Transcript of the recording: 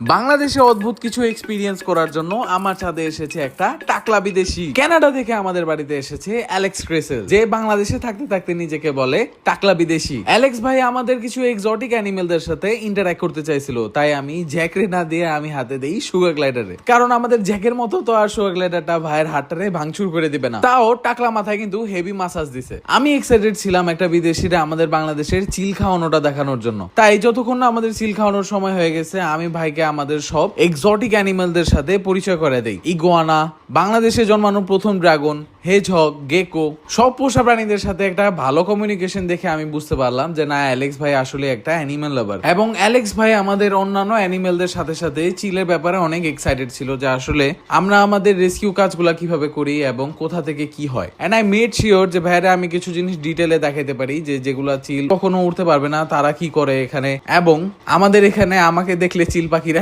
বাংলাদেশে অদ্ভুত কিছু এক্সপিরিয়েন্স করার জন্য আমার ছাদে এসেছে একটা টাকলা বিদেশি। কানাডা থেকে আমাদের বাড়িতে এসেছে অ্যালেক্স ক্রেসেল, যে বাংলাদেশে থাকতে থাকতে নিজেকে বলে টাকলা বিদেশি। অ্যালেক্স ভাই আমাদের কিছু এক্সোটিক অ্যানিমেলদের সাথে ইন্টারঅ্যাক্ট করতে চাইছিল, তাই আমি জ্যাকরে না দিয়ে আমি হাতে দেই সুগার গ্লাইডারে কারণ আমাদের জ্যাকের মতো তো আর সুগার গ্লাইডারটা ভাইয়ের হাতটারে ভাঙচুর করে দিবে না। তাও টাকলা মাথায় কিন্তু হেভি মাসাজ দিছে। আমি এক্সাইটেড ছিলাম একটা বিদেশিরা আমাদের বাংলাদেশের চিল খাওয়ানোটা দেখানোর জন্য। তাই যতক্ষণ না আমাদের চিল খাওয়ানোর সময় হয়ে গেছে, আমি ভাইকে আমাদের সব এক্সোটিক অ্যানিমেলদের সাথে পরিচয় করে দেই। ইগোয়ানা, বাংলাদেশে জন্মানো প্রথম ড্রাগন হেজহগ গেকো সব পোষা প্রাণীদের সাথে একটা ভালো কমিউনিকেশন দেখে আমি বুঝতে পারলাম যে না অ্যালেক্স ভাই আসলে একটা অ্যানিমেল লাভার এবং অ্যালেক্স ভাই আমাদের অন্যান্য অ্যানিমেলদের সাথে সাথে চিলের ব্যাপারে অনেক এক্সাইটেড ছিল যে আসলে আমরা আমাদের রেস্কিউ কাজগুলো কীভাবে করি এবং কোথা থেকে কি হয়। এন্ড আই মেড শিওর যে ভাইরা আমি কিছু জিনিস ডিটেলে দেখাতে পারি যে যেগুলা চিল কখনো উঠতে পারবে না, তারা কি করে এখানে? এবং আমাদের এখানে আমাকে দেখলে চিল পাখিরা